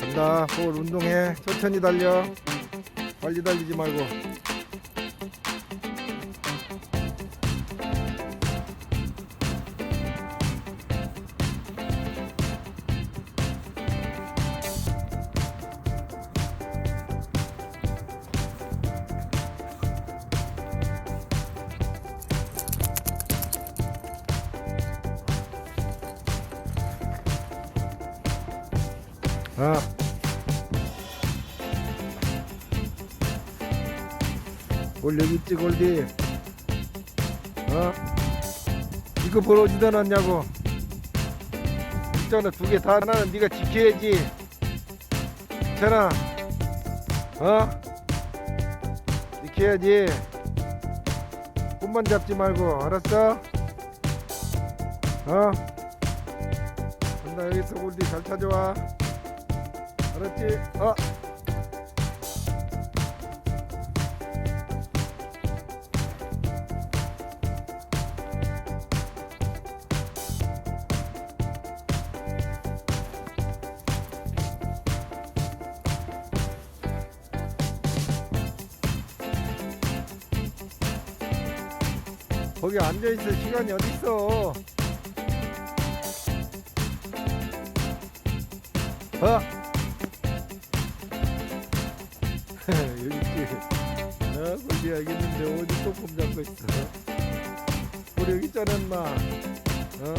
간다. 볼 운동해. 천천히 달려. 빨리 달리지 말고 아. 있지 골디 어? 이거 보러 오지도 않았냐고 있잖아 두 개다 하나는 네가 지켜야지 있잖아 어? 지켜야지 꿈만 잡지 말고 알았어? 어? 간다 여기서 골디 잘 찾아와 알았지? 어? 거기 앉아있을 시간이 어딨어 어? 여기 어? 거기 알겠는데 어디 똥폼 잡고 있어 우리 여기 있잖아 인마 어?